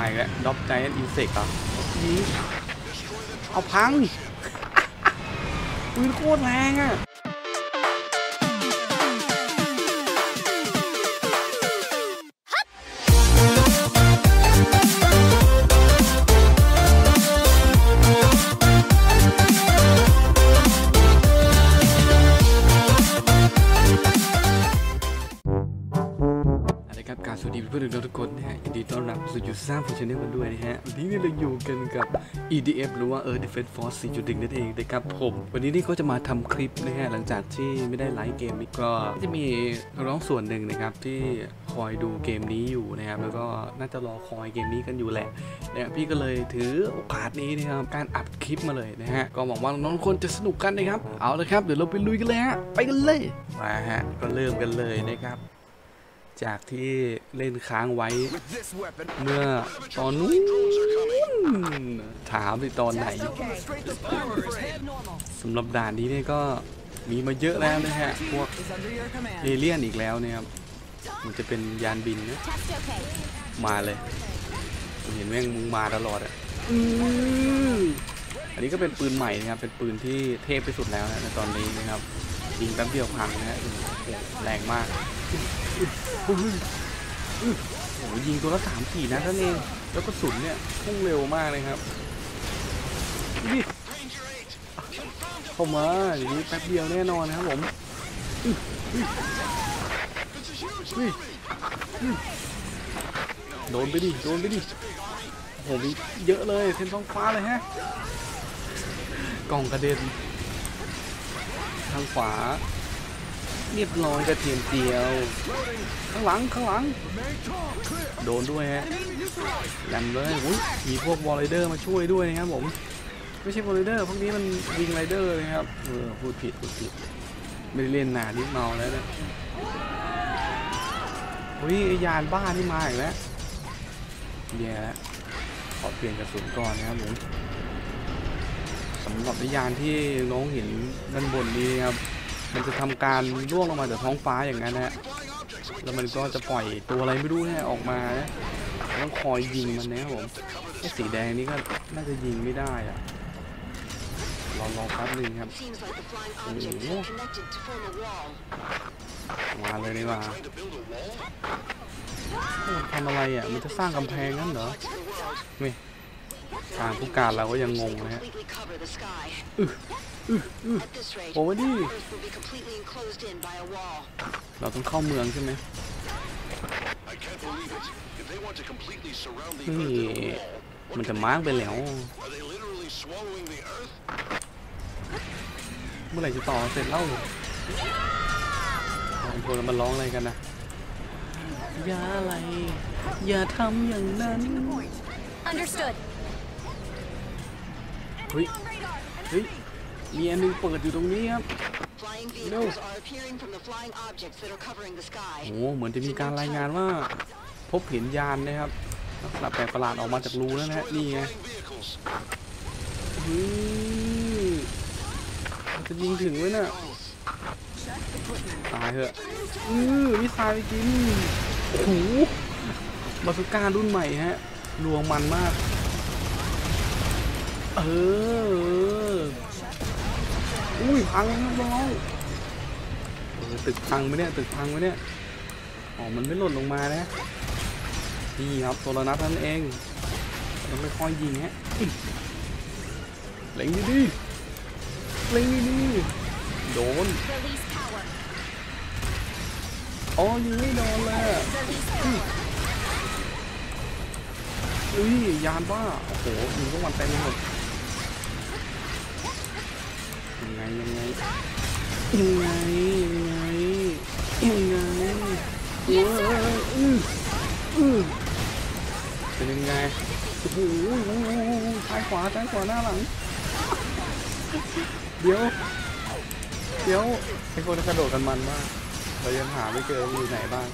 ม่แล้วด็อบไจแอนอินเสกเหรอยิงเอาพังปืนโคตรแรงอะ สวัสดีทุกคนนะฮะยินดีต้อนรับสู่ยูซ่าฟูชแนลกันด้วยนะฮะวันนี้เนี่ยเราอยู่กันกับ EDF หรือว่า Earth Defense Force 4.1 นั่นเองนะครับผม วันนี้นี่ก็จะมาทำคลิปนะฮะหลังจากที่ไม่ได้ไลฟ์เกมนี้ก็จะมีน้องส่วนหนึ่งนะครับที่คอยดูเกมนี้อยู่นะครับแล้วก็น่าจะรอคอยเกมนี้กันอยู่แหละเนี่ยพี่ก็เลยถือโอกาสนี้นะครับการอัดคลิปมาเลยนะฮะก็หวังว่าน้องๆคนจะสนุกกันนะครับเอาละครับเดี๋ยวเราไปลุยกันเลยฮะไปกันเลยมาฮะก็เริ่มกันเลยนะครับ จากที่เล่นค้างไว้เมื่อตอนนู้นถามในตอนไหนสำหรับด่านนี้เนี่ยก็มีมาเยอะแล้วนะฮะ พวกเอเลี่ยนอีกแล้วเนี่ยครับ มันจะเป็นยานบินนะมาเลยผมเห็นแม่งมึงมาตลอดอะอื้ออันนี้ก็เป็นปืนใหม่นะครับ เป็นปืนที่เทพที่สุดแล้วนะในตอนนี้นะครับยิงแป๊บเดียวพังนะฮะโอ้โหแรงมาก โอ้โหยิงตัวละสามสี่นัดนั่นเอง แล้วก็สุนเนี่ยพุ่งเร็วมากเลยครับนี่เข้ามาอย่างนี้แป๊บเดียวแน่นอนนะครับผมโดนไปดิ โดนไปดิโหมีเยอะเลยเทนท้องฟ้าเลยฮะ กล่องกระเด็น ทางขวา เรียบร้อยกระเทียมเจียว ข้างหลังข้างหลัง โดนด้วยฮะยันเลยอุ้ยมีพวกวอลเลเดอร์มาช่วยด้วยนะครับผมไม่ใช่วอลเลเดอร์พวกนี้มันวิงไรเดอร์นะครับเออพูดผิดพูดผิดไม่ได้เล่นนานนิดเมาแล้วนะอุ้ยไอยานบ้านี่มาอีกแล้วแย่แล้วขอเปลี่ยนกระสุนก่อนนะครับผมสำหรับไอยานที่น้องเห็นด้านบนนี้ครับ มันจะทำการล่วงลงมาจากท้องฟ้าอย่างนั้นนะฮะแล้วมันก็จะปล่อยตัวอะไรไม่รู้เนี่ยออกมานะต้องคอยยิงมันนะครับผมไอ้สีแดงนี่ก็น่าจะยิงไม่ได้อะรอรอแป๊บนึงครับ Seems like the flying object is connected to form a wall. มาเลยดีกว่าเอ้ยทำอะไรอะ มันจะสร้างกำแพงนั่นเหรอไม่ทางผู้การเราก็ยังงงนะฮะ Completely cover the sky. At this rate, โอ้ดิ Earth will be completely enclosed in by a wall. เราต้องเข้าเมืองใช่ไหม I can't believe it. If they want to completely surround the นี่ Earth in a wall, มันจะมาร์กไปแล้ว are they literally swallowing the Earth? เมื่อไหร่จะต่อเสร็จเล่าบางคนมันร้องอะไรกันนะอย่าอะไร อย่าทำอย่างนั้น Understood. เฮ้ย เฮ้ย มีอันหนึงเปิดอยู่ตรงนี้ครับ Flying vehicles are appearing from the flying objects that are covering the โอ้ sky. โหเหมือนจะมีการรายงานว่า พบเห็นยานนะครับลักษณะแปลกประหลาดออกมาจากรูนั่นนะฮะนี่ไง Flying vehicles. อืมมันจะยิงถึงไหมน่ะตายเถอะอือมิสไซล์ไปกินโอ้โหบาสุก้ารุ่นใหม่ฮะลวงมันมาก เออ อุ้ยพังแล้วน้องตึกพังไหมเนี่ยตึกพังไหมเนี่ยอ๋อมันไม่หล่นลงมานะนี่ครับโซลานัทนั่นเองเราไม่ค่อยยิงฮะเล็งดีๆเล็งดีๆโดนอ๋อยิงไม่โดนเลยอุ้ยยานบ้าโอ้โหยิงพวกมันเต็มไปหมด ยังไงยังไงยังไงยังไงยังไงเว้ยอื้ออือเป็นยังไงโอ้โหซ้ายขวาซ้ายขวาหน้าหลัง เดี๋ยว เดี๋ยวไอ้คนกระโดดกันมันมากเรายังหาไม่เจออยู่ไหนบ้าง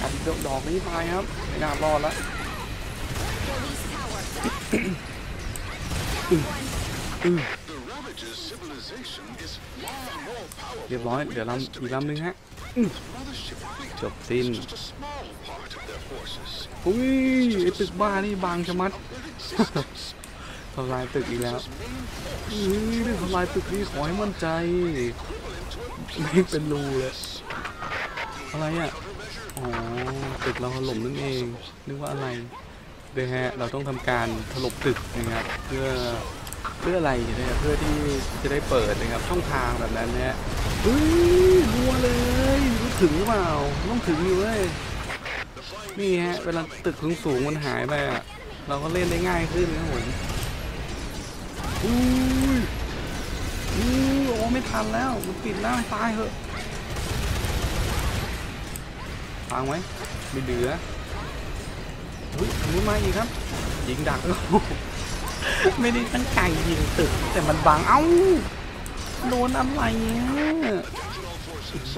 อันดอกนี้ตายครับไม่น่ารอดละ เรียบร้อย เดี๋ยวลำอีกลำหนึ่งฮะจบสิ้นอุ้ยไอตึกบ้านี่บางชะมัดทำลายตึกอีกแล้วอุ้ยเรื่อทำลายตึกนี่ขอให้มั่นใจไม่เป็นรูเลยอะไรอะอ๋อตึกเราถล่มนั่นเองนึกว่าอะไรเดี๋ยวฮะเราต้องทำการถล่มตึกนะครับเพื่อ เพื่ออะไรนะครับเพื่อที่จะได้เปิดนะครับช่องทางแบบนั้นนะฮะเฮ้ยรัวเลยรู้ถึงหรือเปล่าต้องถึงอยู่เว้ยนี่ฮะเวลาตึกสูงๆมันหายไปอะเราก็เล่นได้ง่ายขึ้นนะผมอุ้ยอู้โอ้ไม่ทันแล้วมันปิดแล้วตายเหอะฟังไว้ไม่เหลืออุ้ยอันนี้มาอีกครับ ยิงดัก ไม่ได้ตั้งใจยิงตึก แต่มันบังเอ้า โดนอะไรเนี่ย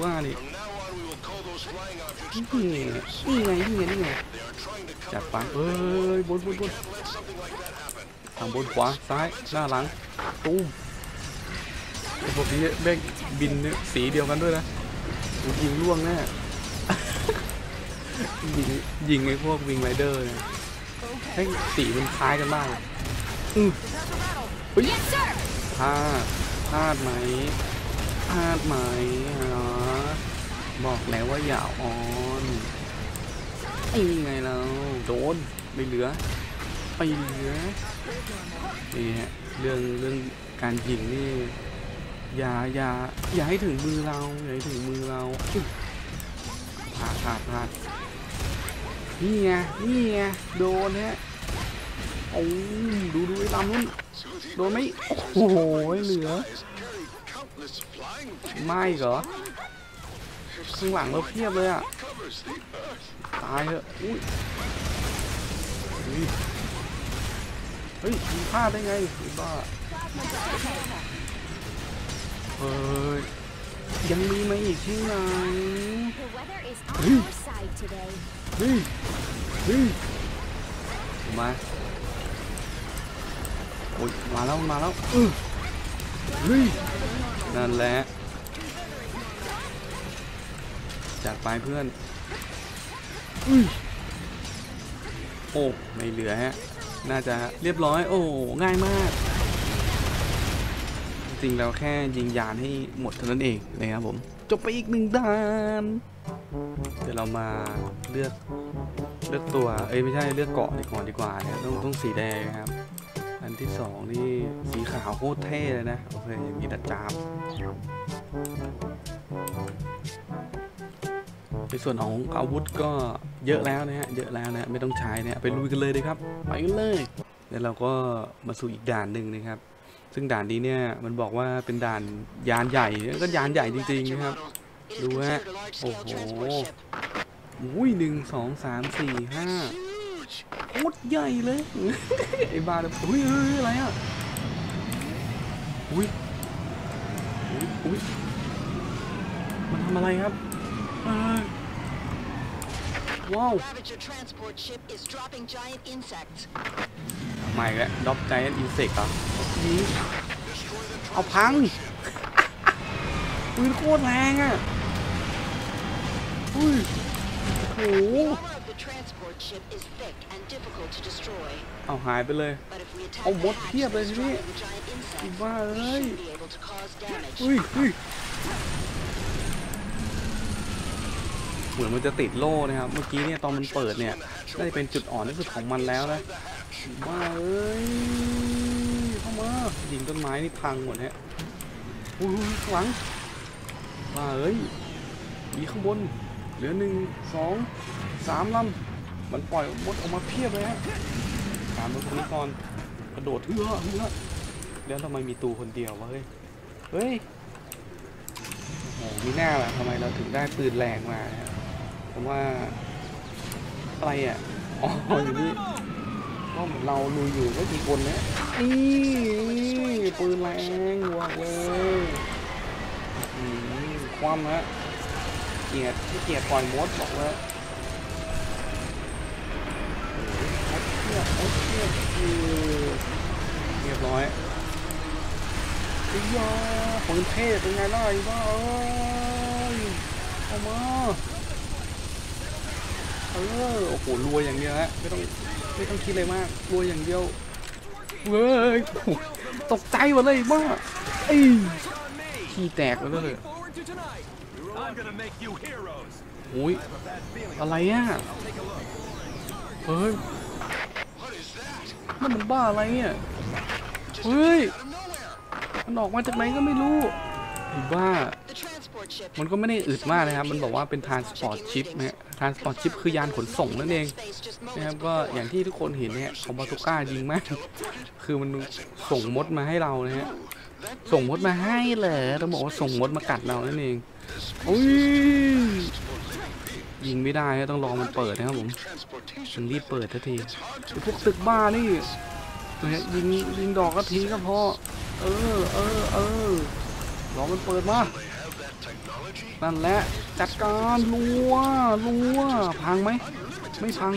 ว่านี่ From now on, we will call those flying objects นี่ไงนี่ไงนี่ไง They are trying to จัด cover ไปเอ้ยบนบนบนทางบนขวาซ้ายหน้าหลังตุ้มพวกนี้แม่งบินเนี่ยสีเดียวกันด้วยนะกูยิงล่วงแน่ยิงยิงไอ้พวกวิงไรเดอร์เนี่ยให้สีมันคล้ายกันมาก อือเฮ้ยพลาดพลาดไหมพลาดไหมฮะบอกแล้วว่าอย่าออนไอ้ไงเราโดนไม่เหลือไปเหลือนี่ฮะเรื่องเรื่องการยิงนี่อย่าอย่าอย่าให้ถึงมือเราอย่าให้ถึงมือเราพลาดพลาดพลาดนี่ไงนี่ไงโดนฮะ โอ้ดูดูไอ้ลำนู้นโดนไหมโอ้โหเหลือ Carry countless flying ไม่เหรอข้างหลังเราเพียบเลยอะ covers the earth. ตายเถอะอุ้ยอุ้ยเฮ้ยมีพลาดได้ไงไอ้บ้าเฮ้ยยังมีมาอีกใช่ไหม The weather is on Hey. our side today. เฮ้ยเฮ้ยมาโอ้ยมาแล้วมาแล้วอื้อเฮ้ยนั่นแหละจัดไปเพื่อนอุ้ยโอ้ไม่เหลือฮะน่าจะเรียบร้อย โอ้ง่ายมาก จริงๆแล้วแค่ยิงยานให้หมดเท่านั้นเองนะครับผมจบไปอีกหนึ่งด่านเดี๋ยวเรามาเลือกเลือกตัว เอ้ยไม่ใช่เลือกเกาะดีก่อนดีกว่านะต้องต้องสีแดงนะครับอัน ที่สองนี่สีขาวโคตรเท่เลยนะ โอเคอย่างนี้ดัดจาม ในส่วนของอาวุธก็เยอะแล้วนะฮะ เยอะแล้วนะไม่ต้องใช้นะไปลุยกันเลยดีครับ ไปกันเลย แล้วเราก็มาสู่อีกด่านหนึ่งนะครับ ซึ่งด่านนี้เนี่ยมันบอกว่าเป็นด่านยานใหญ่ ก็ยานใหญ่จริงๆนะครับ ดูฮะ โอ้โหอุ้ยหนึ่งสองสามสี่ห้า โคตรใหญ่เลยไอ้บ้าเลยอุ้ยเฮ้ยอะไรอะอุ้ยอุ้ยอุ้ยมันทำอะไรครับเอ้ยว้าว Ravager transport ship is dropping giant insects. ใหม่แล้วด็อกไจแอนอินเสกเหรอยิงเอาพังปืนโคตรแรงอะอุ้ยโอ้โห The armor of the transport ship is thick and difficult to destroy. เอาหายไปเลย But if we attack เอา the มด hatch เพียบเลย that's ทีนี้ dropping the giant insects, บ้า we เอ้ย should be able to cause damage. อุ้ยอุ้ยเหมือนมันจะติดโล่นะครับ เมื่อกี้เนี่ยตอนมันเปิดเนี่ยน่าจะเป็นจุดอ่อนที่สุดของมันแล้วนะบ้าเอ้ยเข้ามายิงต้นไม้นี่พังหมดฮะอุ้ยข้างหลังบ้าเอ้ยมีข้างบน เหลือหนึ่งสองสามลำ มันปล่อยมดออกมาเพียบเลยฮะตามรถคันนี้ก่อนกระโดดเฮือเฮือแล้วทำไมมีตูคนเดียววะเฮ้ยเฮ้ยโอ้โหมีหน้าล่ะทำไมเราถึงได้ปืนแรงมาฮะผมว่าอะไรอะอ๋ออยู่นี่ก็เหมือนเราลุยอยู่ก็กี่คนนะนี่ปืนแรงวางเลยอืมคว่ำฮะเกียดที่เกียดปล่อยมดบอกว่าโอ้โหมด เรียบร้อยนี่อ้ยาปืนเทพเป็นไงล่ะไอ้บ้าเอ้ยเอามาเออโอ้โหรวยอย่างเดียวฮะไม่ต้องไม่ต้องคิดอะไรมากรวยอย่างเดียวเว้ยโอ้โหตกใจหมดเลยบ้าไอ้ขี้แตกแล้วเลยโอ้ยอะไรอะเฮ้ย นั่นมันบ้าอะไรเนี่ยเฮ้ยมันออกมาจากไหนก็ไม่รู้ไอ้บ้า The transport ship. มันก็ไม่ได้อึดมากนะครับ มันบอกว่าเป็นทรานสปอร์ตชิพนะฮะทรานสปอร์ตชิพคือยานขนส่งนั่นเอง Space just นะครับ moments ก็อย่างที่ทุกคนเห็นเนี่ยของบาตูก้ายิงมาก คือมันส่งมดมาให้เรานะฮะส่งมดมาให้เหรอต้องบอกว่าส่งมดมากัดเรานั่นเองอุ้ย ยิงไม่ได้ฮะต้องรอมันเปิดนะครับผม Transportation. ถึงรีบเปิดทันทีไอ้พวกตึกบ้านี่นะฮะยิงยิงดอกก็ทีก็พอเออเออเออรอมันเปิดมา They have that technology. นั่นแหละจัดการรัวรัวพังไหมไม่พัง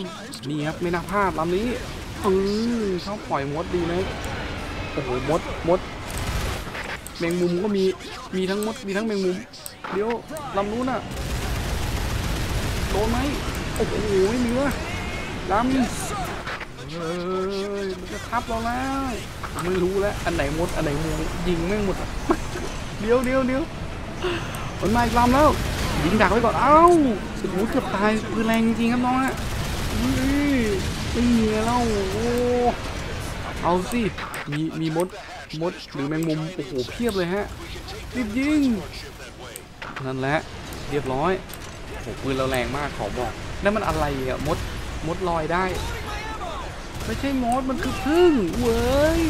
นี่ครับไม่น่าพลาดลำนี้เออชอบปล่อยมดดีนะโอ้โหมดมดแมงมุมก็มีมีทั้งมดมีทั้งแมงมุมเดี๋ยวลำนู้นน่ะ โดนไหมโอ้โหเนื้อลำเฮ้ยมันจะทับเราแล้วไม่รู้แล้วอันไหนมดอันไหนงูยิงแม่งหมดเดี๋ยวเดี๋ยวเดี๋ยวมันมาอีกลำแล้วยิงดักไว้ก่อนเอ้าโอ้โหเกือบตายปืนแรงจริงครับน้องฮะนี่นี่ไงเล่าโอ้เอาสิมีมีมดมดหรือแมงมุมโอ้โหเพียบเลยฮะรีบยิงนั่นแหละเรียบร้อย โอ้โหปืนเราแรงมากขอบอกนั่นมันอะไรอะมดมดลอยได้ ไม่ใช่มดมันคือพึ่งเว้ย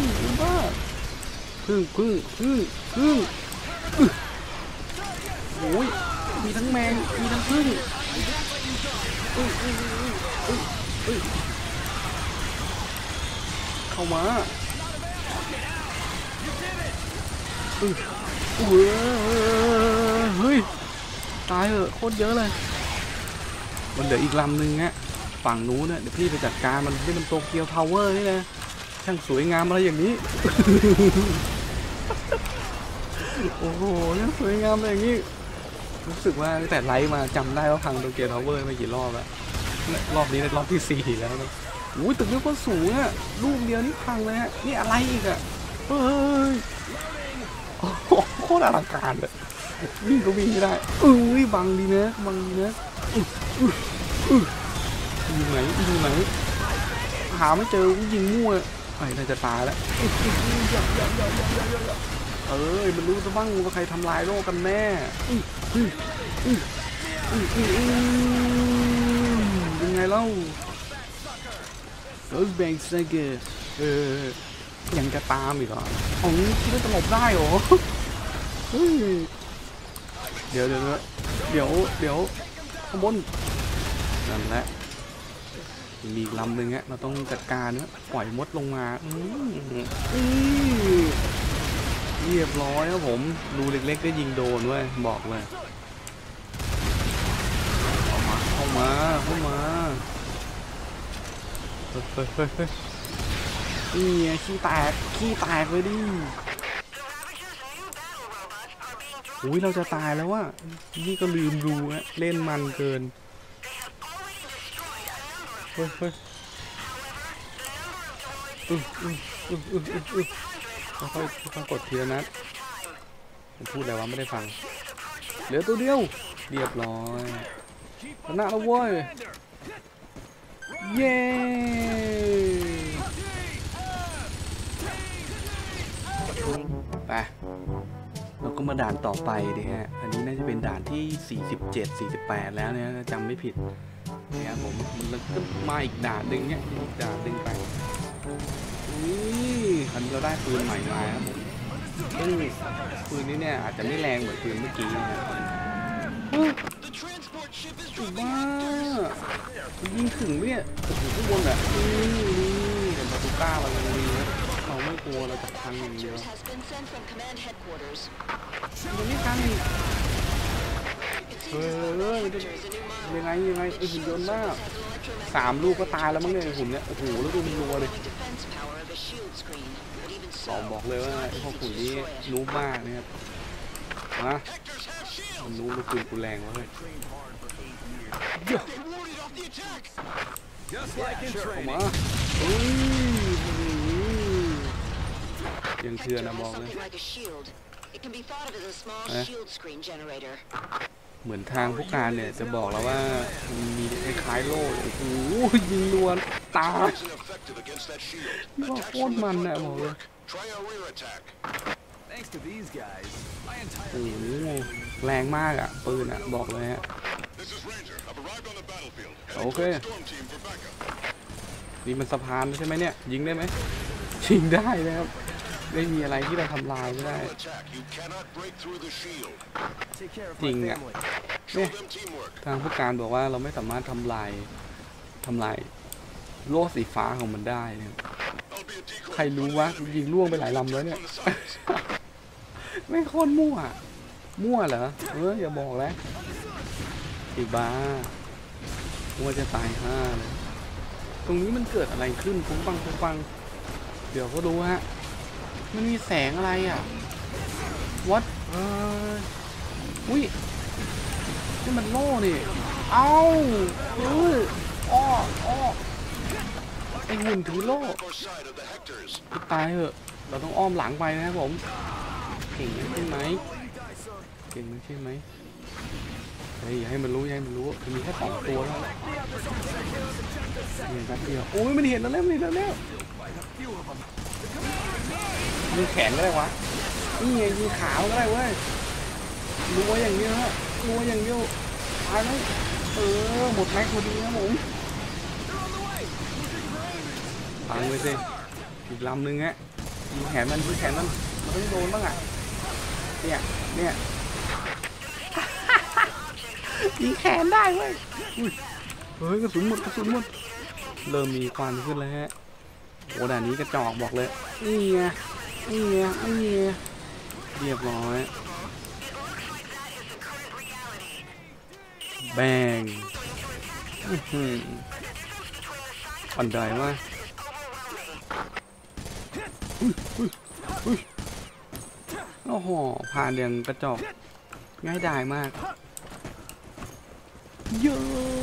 บ้าพึ่งพึ่งพึ่งพึ่งโอ้ยมีทั้งแมงมีทั้งพึ่งเข้ามาเฮ้ย ตายเหอะโคตรเยอะเลย มันเหลืออีกลำหนึ่งฮะฝั่งนู้นเนี่ยเดี๋ยวพี่ไปจัดการมันที่มันโตเกียวทาวเวอร์นี่นะช่างสวยงามอะไรอย่างนี้ โอ้โหช่างสวยงามอะไรอย่างนี้รู้สึกว่าตั้งแต่ไลฟ์มาจำได้ว่าพังโตเกียวทาวเวอร์มากี่รอบแล้วรอบนี้เป็นรอบที่สี่แล้วนะอุ้ยตึกนี้ก็สูงอะลูกเดียวนี่พังเลยฮะนี่อะไรอีกอะเฮ้ยโอ้โหโคตรอลังการเลย วิ่งก็วิ่งไม่ได้อุ้ยบังดีนะบังดีนะอยอุ๊ยอุ๊ยยิงไหนอยิงไหนหาไม่เจอกูยิงมั่วไอ้น่าจะตายแล้วเอ้ยมันรู้ซะบ้างว่าใครทำลายโลกกันแน่ยังไงเล่า Ghost Bank Saga เออยังจะตามอีกเหรออ๋อคิดว่าจะหลบได้เหรอเฮ้ย เดี๋ยวเดี๋ยวเดี๋ยวเดี๋ยวข้างบนนั่นแหละมีอีกลำหนึ่งฮะเราต้องจัดการนะปล่อยมดลงมาอืมอืมเรียบร้อยครับผมรูเล็กๆก็ยิงโดนเว้ยบอกเลยเข้ามาเข้ามาเข้ามาเฮ้ยเฮ้ยเฮ้ยเฮ้ยนี่ขี้แตกขี้แตกเลยดิ อุ้ยเราจะตายแล้วว่ะนี่ก็ลืมดูฮะเล่นมันเกินเฮ้ยเฮ้ยอึ๊บอึ๊บอึ๊บอึ๊บอึ๊บอึ๊บค่อยค่อยๆกดทีละนัดผมพูดอะไรวะไม่ได้ฟัง เหลือตัวเดียว เรียบร้อยชนะแล้วเว้ย เย้ไป ก็มาด่านต่อไปดิฮะ อันนี้น่าจะเป็นด่านที่ 47 48 แล้วเนี่ยจำไม่ผิดนี่ยครับผมมันก็มาอีกด่านหนึ่งเนี่ยอีกด่านหนึ่งไปนี่คันนี้เราได้ปืนใหม่มาครับผมซึ่งปืนนี้เนี่ยอาจจะไม่แรงเหมือนปืนเมื่อกี้นะครับ The transport ship is ถูก dropping บ้ามันยิงถึงเนี่ยโอ้โหข้างบนอะนี่นี่แต่บาตูก้าเรายังมีนะเลั วเราจะพังอย่างเดียว has been sent from command headquarters. มันไม่พังอีก It เอ seems อ as though the Hunter is a new model. ยังไงยังไงไอ้หุ่นยนต์หน้า Has an electromagnetic สามลูกก็ตายแล้วมั้งเนี่ยไอ้หุ่นเนี่ยโอ้โหแล้วดูมันรัวเลย defense power of a shield screen. But even สองบอกเลยว่าพวกขุนนี้รู้มากนะครับมา Hectors have shield. มันรู้ลูกปืนกูแรงวะเฮ้ย They warded off the attack. Just like in ออก training. มาอุ้ย ยังเชื่อ Hector นะบอก has เลย something like a shield. It can be thought of as a small Eh? shield screen generator. เหมือนทางผู้การเนี่ยจะบอกแล้วว่ามันมีคล้ายๆโล่โอ้โหยิงลวนตาย Isn't effective against that shield. You're Attacks old from the man front now, don't Ollie. work. Try a rear attack. Thanks to these guys, my โอ้ entire โหแรงมากอะปืนอะบอกเลยฮะ This is Ranger. I've arrived on the battlefield. Okay. Heading to the storm team for backup. นี่มันสะพานใช่ไหมเนี่ย ยิงได้ไหมยิงได้นะครับ ไม่มีอะไรที่เราทำลายไม่ได้ Full attack. You cannot break through the shield. take care of Ding my ạ. family. Show Yeah. them teamwork. ทางผู้การบอกว่าเราไม่สามารถทำลายทำลายโล่สีฟ้าของมันได้นะครับ I'll be a decoy. ใครรู้วะยิงล่วงไปหลายลำแล้วเนี่ย From the sides. ไม่โคตรมั่ว มั่วเหรอเอออย่าบอกแล้วไอ้บ้ามั่วจะตายห้าเลยตรงนี้มันเกิดอะไรขึ้นฟุ้งฟังฟุ้งฟัง เดี๋ยวก็รู้ฮะ มันมีแสงอะไรอะวัดเอออุ้ยนี่มันโล่นี่ เอ้าเอออ้ออ้อไอหุ่นถือโล่ตายเหอะ เราต้องอ้อมหลังไปนะครับผม เก่งใช่ไหมเก่งใช่ไหมเฮ้ยอย่าให้มันรู้อย่าให้มันรู้มันมีแค่สองตัวแล้วเห็นแป๊บเดียวโอ้ยมันเห็นแล้วแล้วมันเห็นแล้วแล้ว ยิงแขนก็ได้วะ นี่ไงยิงขาวก็ได้เว้ยรัวอย่างเดียวฮะรัวอย่างเดียวตายแล้วเออ หมดแม็กซ์พอดีนะผมปังไปสิ อีกลำหนึ่งฮะยิงแขนมันยิงแขนมัน มันต้องโดนบ้างอะ เนี่ย เนี่ยยิงแขนได้เว้ยอุ้ยเฮ้ยกระสุนหมดกระสุนหมด เริ่มมีควันขึ้นแล้วฮะ โอ้ด่านนี้กระจอกบอกเลยนี่ไงนี่ไงนี่ไงเรียบร้อยแบงอื้อหืออันใดวะอุ้ยอุ้ยอุ้ยโอ้โห ผ่านอย่างกระจอกง่ายดายมาก เยอะ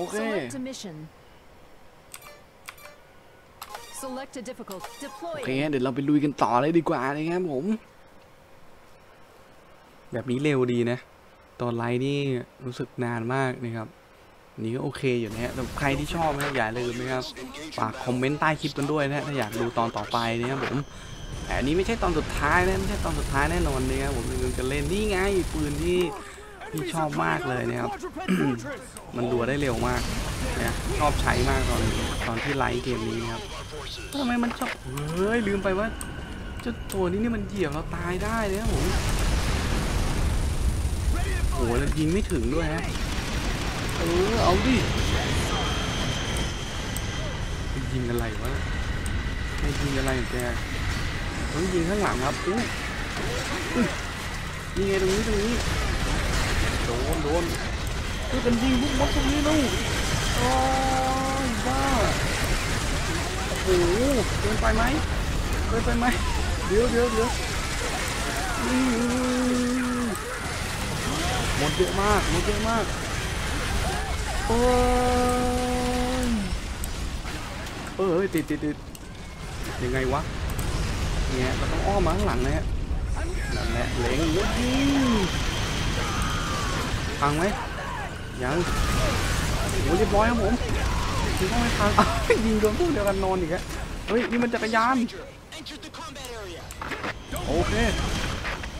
Okay. Select a mission. Select a difficult. โอ Deploy. เคเดี๋ยวเราไปลุยกันต่อเลยดีกว่านะครับผม แบบนี้เร็วดีนะ ตอนไลฟ์นี่รู้สึกนานมากนะครับนี่ก็โอเคอยู่นะฮะแต่ใครที่ชอบนะอย่าลืมนะครับฝากคอมเมนต์ใต้คลิปกันด้วยนะถ้าอยากดูตอนต่อไปนะครับผมแต่อันนี้ไม่ใช่ตอนสุดท้ายนะไม่ใช่ตอนสุดท้ายแน่นอนนะครับผมลืมจะเล่นนี่ไงปืนที่ ที่ชอบมากเลยนะครับ มันรัวได้เร็วมากนะชอบใช้มากตอนตอนที่ไลฟ์เกมนี้นะครับทำไมมันชอบเฮ้ยลืมไปว่าเจ้าตัวนี้นี่มันเหยียบเราตายได้นะครับผมโอ้โหแล้วยิงไม่ถึงด้วยฮะเออเอาดิยิงอะไรวะไปยิงอะไรของแกต้องยิงข้างหลังครับอู้ยยิงไงตรงนี้ตรงนี้ ดนโดนช่วยกันยิงพวกมดพวกนี้ลูกโอ้ยบ้าโอ้โหเกินไปไหมเกินไปไหมเดี๋ยวเดี๋ยวเดี๋ยวอืมหมดเยอะมากหมดเยอะมากโอ้ยเออเฮ้ยติดติดติดยังไงวะเนี่ยเราต้องอ้อมมาข้างหลังนะฮะนั่นแหละเหลงแล้วยิง พังไหมยังโอ้เรียบร้อยครับผมยิงเข้าไม่ทันอ้าวยิงโดนพวกเดียวกันนอนอีกแล้วเฮ้ยนี่มันจักรยาน Entered the combat area. โอเค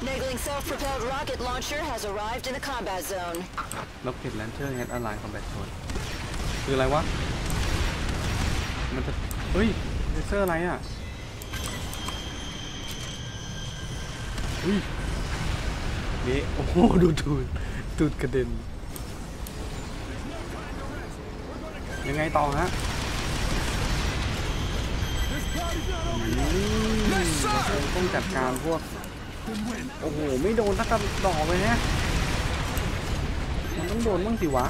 Negling self-propelled rocket launcher has arrived in the combat zone. ล็อกเก็ตแลนเชอร์แฮดอะไรคอมแบทโซนคืออะไรวะ มันจะ เฮ้ยเลเซอร์อะไรอะอุ้ยนี่โอ้โห ดูตูด ตูดกระเด็น ยังไงต่อฮะอืมต้องจัดการพวก โอ้โห ไม่โดนสักกระดอกเลยเนี่ยมันต้องโดนบ้างสิวะ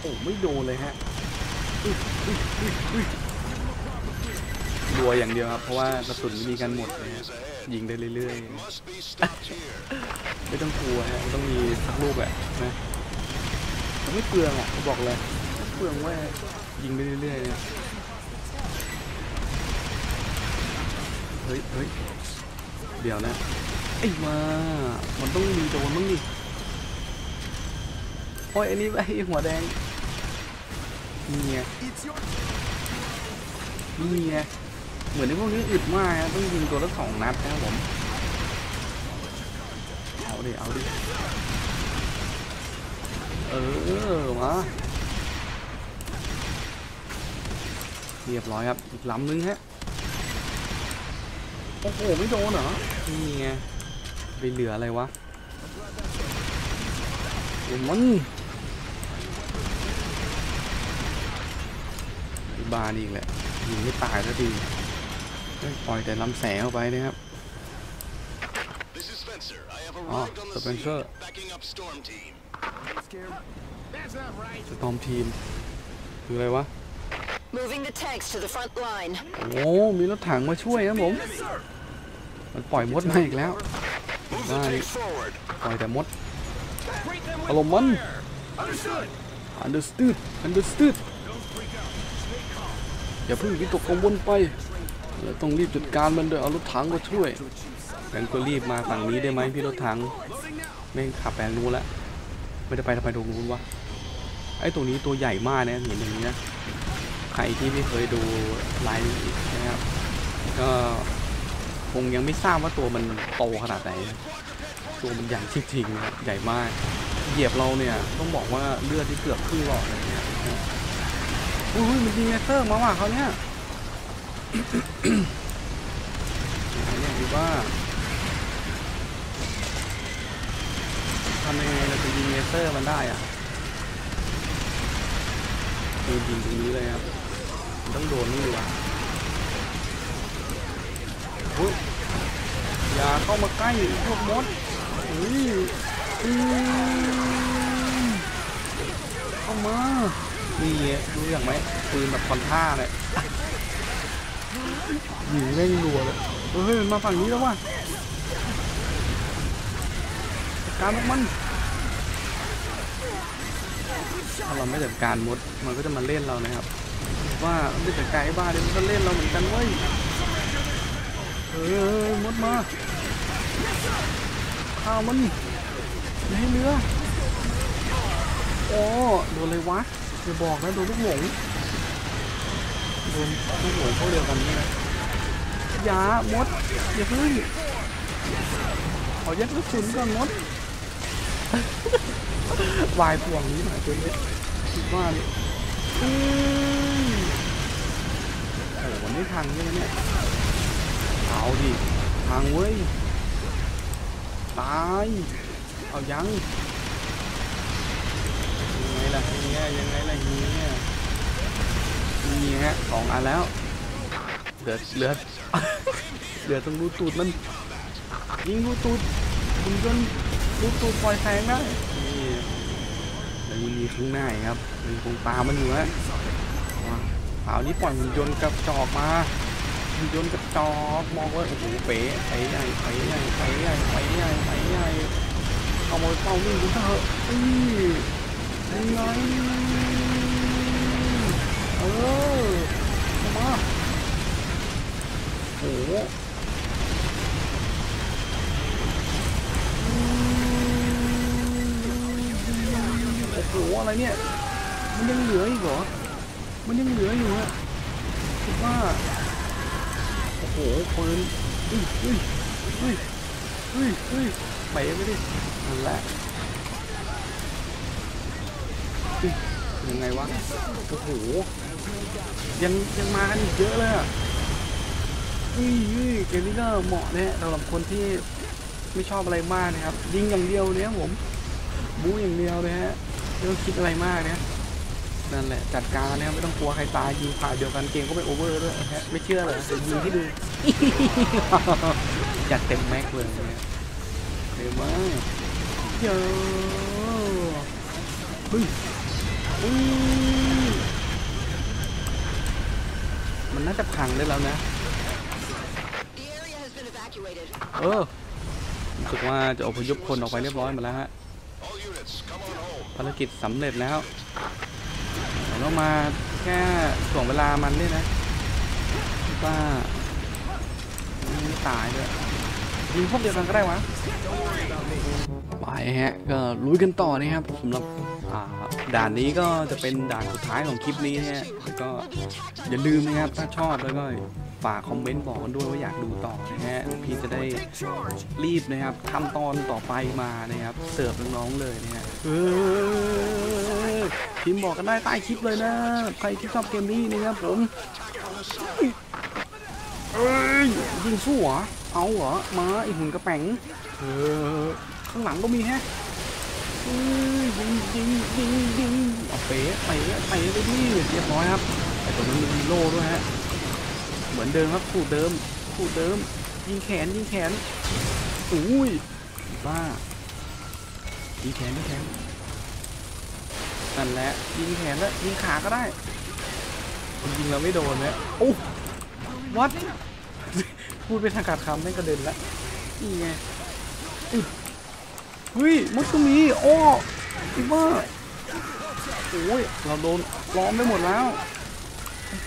โอ้ไม่โดนเลยฮะ ตัวอย่างเดียวครับ เพราะว่ากระสุนมีกันหมดเลยฮะยิงได้เรื่อยๆ ไม่ต้องกลัวฮะต้องมีสักลูกอะนะแต่ไม่เปลืองอะบอกเลยไม่เปลืองว่ายิงได้เรื่อยๆเนี่ยเฮ้ยเฮ้ยเดี๋ยวนะไอ้มามันต้องมีโดนมั้งดิโอ้ยอันนี้ไอ้หัวแดงนี่ไงนี่ไง เหมือนในพวกนี้อึดมากนะต้องยิงตัวละสองนัดนะครับผมเอาดิเอาดิเออมาเรียบร้อยครับอีกลำนึงฮะโอ้โหไม่โดนเหรอนี่ไงไปเหลืออะไรวะโอ้มันบานี่อีกแหละยิงไม่ตายสักที ปล่อยแต่ลำแสงเข้าไปนะครับ This is Spencer. I have Ah, arrived on the Spencer. scene, backing up Storm Team. scared. That's not right. สตอมทีมคืออะไรวะ Moving the tanks to the front line. โอ้ มีรถถังมาช่วยนะผม มันปล่อยมดมาอีกแล้ว Move the Right. tanks forward. ปล่อยแต่มด Break them อารมณ์มัน Understood. understood understood อย่าเพิ่งวิตกกังวลไป เราต้องรีบจัดการมันโดยเอารถถังมาช่วยงั้นก็รีบมาฝั่งนี้ได้ไหมพี่รถถังแม่งขับแปลงนู้นแล้วไม่ได้ไปทำไมตรงนู้นวะไอ้ตัวนี้ตัวใหญ่มากนะเห็นอย่างนี้นะใครที่ไม่เคยดูไลน์นะครับก็คงยังไม่ทราบว่าตัวมันโตขนาดไหนตัวมันใหญ่จริงๆนะใหญ่มากเหยียบเราเนี่ยต้องบอกว่าเลือดที่เกือบครึ่งหลอดเลยเนี่ยอุ้ยมันยิงเลเซอร์มาว่ะเขาเนี่ย เนี่ยคือว่าทำยังไงเราจะยิงเลเซอร์มันได้อะคือยิงตรงนี้เลยครับต้องโดนนี่ดีกว่าอุ๊ยอย่าเข้ามาใกล้พวกมดอุ้ยอืมเข้ามานี่ไงรู้อย่างไหมปืนแบบคอนท่าเลย ยิงเร่งรัวเลยเฮ้ยมันมาฝั่งนี้แล้วว่ะจัดการพวกมันถ้าเราไม่จัดการมดมันก็จะมาเล่นเรานะครับ ว่าไม่จัดการไอ้บ้าเดี๋ยวมันก็เล่นเราเหมือนกันเว้ยเฮ้ยมดมาข้าวมันอย่าให้เรือโอ้โดนเลยวะอย่าบอกนะโดนลูกหลงโด นลูกหลงเขาเดียวกันใช่ไหมอย่ามดอย่าพิ่งขอยัดกระสุนก่อนมดวายพวงนี้หน่อยตัวนี้คิดว่านี่อืมโอ้โหนไม่พังใช่ไหมเนี่ยเอาดิพังเว้ยตายเอายังยังไงล่ะเฮียยังไงล่ะเฮีย นี่ฮะสองอันแล้วเหลือเหลือเหลือตรงรูตูดมันยิงรูตูดคุณจนรูตูดปล่อยแสงได้นี่แล้วยังมีข้างหน้าครับมันคงตามมันอยู่ฮะมาข่านี้ปล่อยหุ่นยนต์กระจอกมาหุ่นยนต์กระจอกมองว่าโอ้โหเป๋ไปใหญ่ไปใหญ่ไปใหญ่ไปใหญ่ไปใหญ่เอามอยเป้าวิ่งกูเถอะอื้อยังไง ออเข้ามาโอ้โหโอ้โหอะไรเนี่ย มันยังเหลืออีกเหรอ มันยังเหลืออยู่ฮะคิดว่า โอ้โหปืนเฮ้ยเฮ้ยเฮ้ยเฮ้ยเฮ้ยไปไม่ได้นั่นแหละอุ๊ยยังไงวะ โอ้โห ยังยังมากันอีกเยอะเลยอะอุ้ยอุ้ยเกมนี้ก็เหมาะนะฮะสำหรับคนที่ไม่ชอบอะไรมากนะครับ ยิงอย่างเดียวเนี่ยผมบู๊อย่างเดียวเลยฮะไม่ต้องคิดอะไรมากนะนั่นแหละจัดการนะครับไม่ต้องกลัวใครตายยิงผ่านเดียวกันเกมก็ไม่โอเวอร์ด้วยนะฮะไม่เชื่อเหรอเดี๋ยวยิงให้ดูจัดเต็มแม็กเลยเนี่ยเร็วมากเยอะเฮ้ยอุ้ย มันน่าจะพังได้แล้วนะ The area has been evacuated. เออรู้สึกว่าจะอพยพคนออกไปเรียบร้อยหมดแล้วฮะ All units, come on home. ภารกิจสำเร็จแล้วแต่ต้องมาแค่ส่วงเวลามันเนี่ยนะว่าไม่ตายด้วยยิงพวกเดียวกันก็ได้วะ ไปฮะ ก็ลุยกันต่อนะครับสำหรับอ่า ด่านนี้ก็จะเป็นด่านสุดท้ายของคลิปนี้นะฮะก็อย่าลืมนะครับถ้าชอบแล้วก็ฝากคอมเมนต์บอกกันด้วยว่าอยากดูต่อนะฮะเพี่จะได้รีบนะครับทำตอนต่อไปมานะครับเสิร์ฟน้องๆเลยนะฮะพิมพ์บอกกันได้ใต้คลิปเลยนะ ใครที่ชอบเกมนี้นะครับผมเอ้ยยิงสู้เหรอเอาเหรอมาไอหุ่นกระแป๋งเออข้างหลังก็มีแฮะ ยิงยิงยิงยิงเอาเป๊ะเป๊ะเป๊ะไปดิเรียบร้อยครับไอตัวนั้นมันมีโล่ด้วยฮะเหมือนเดิมครับสูตรเดิมสูตรเดิม ยิงแขนยิงแขนอุ้ยบ้ายิงแขนยิงแขนนั่นแหละยิงแขนแล้วยิงขาก็ได้มันยิงเราไม่โดนเนี่ยโอ้วัดพูดเป็นทางการคำไม่กระเด็นละนี่ไงอุ๊ย เฮ้ยมุดก็มีโอ้อีบ้าโอ้ยเราโดนล้อมไปหมดแล้ว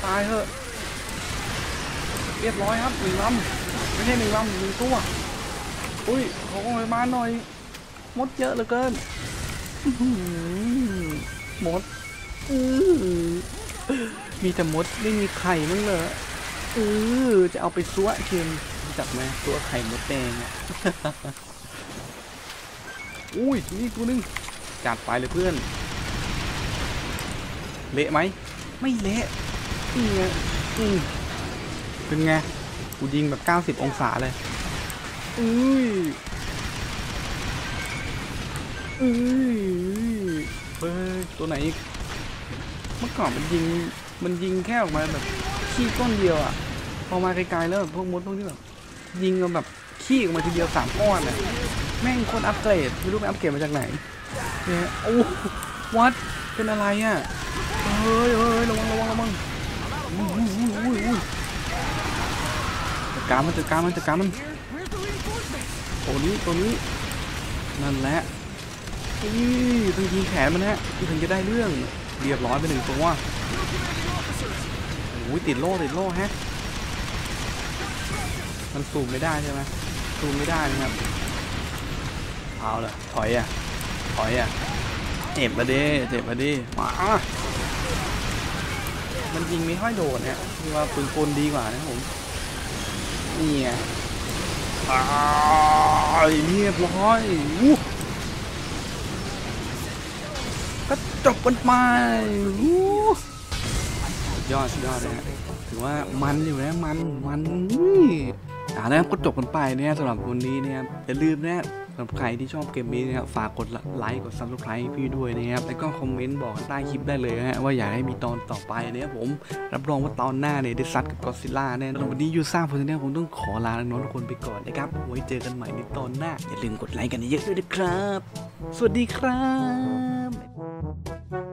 ตายเถอะเรียบร้อยครับหนึ่งลำไม่ใช่หนึ่งลำหนึ่งตัวอุ้ยขอของไปมาหน่อยมดเยอะเหลือเกินหมดอือมีแต่มดไม่มีไข่มั้งเหรอเอจะเอาไปซัวเค็มรู้จักไหมซัวไข่มดแดง อะอุ้ยนี่ตัวหนึงจัดไปเลยเพื่อน เละไหม ไม่เละนี่ไงอืมเป็นไง กูยิงแบบ 90 องศาเลย อุ้ยอุ้ยเฮ้ยตัวไหนอีก เมื่อก่อนมันยิง มันยิงแค่ออกมาแบบขี้ก้อนเดียวอะพอมาไกลๆแล้วแบบพวกมดพวกนี้แบบยิงกันแบบขี้ออกมาทีเดียวสามก้อนอะ แม่งคนอัปเกรดไม่รู้ไปอัปเกรดมาจากไหนเนี่ยโอ้วัดเป็นอะไรอะเฮ้ยเฮ้ยระวังระวังระวังอุ้ยอุ้ยอุ้ยอุ้ยจัดการมันจัดการมันจัดการมันตัวนี้ตัวนี้นั่นแหละอุ้ต้องยิงแขนมันฮะถึงจะได้เรื่องเรียบร้อยไปหนึ่งตัวโอ้ยติดโล่ติดโล่ฮะมันสูมไม่ได้ใช่ไหมสูมไม่ได้นะครับ เอาเลยถอยอะ ถอยอะ เจ็บมาดิเจ็บมาดิมามันยิงไม่ค่อยโดนเนี่ยคือว่าปืนกลดีกว่านะผม นี่ไงตายเรียบร้อยอู้ก็จบกันไปอู้ยอดสุดยอดเลยถือว่ามันอยู่นะมันมันนี่อ่าแล้วก็จบกันไปเนี่ยสำหรับวันนี้เนี่ยอย่าลืมนะสำหรับใครที่ชอบเกมนี้นะครับฝากกดไลค์กดซับสไคร b ์พี่ด้วยนะครับแล้วก็คอมเมนต์บอกใต้คลิปได้เลยฮะว่าอยากให้มีตอนต่อไปนะครับผมรับรองว่าตอนหน้าเนี่ยได้ซัดกับกอซิล่าแน่นอนวันนี้ยูซ่าพอเนี่ยผมต้องขอลาน้องทุกคนไปก่อนนะครับไว้เจอกันใหม่ในตอนหน้าอย่าลืมกดไลค์กันเยอะๆด้วยนะครับ สวัสดีครับ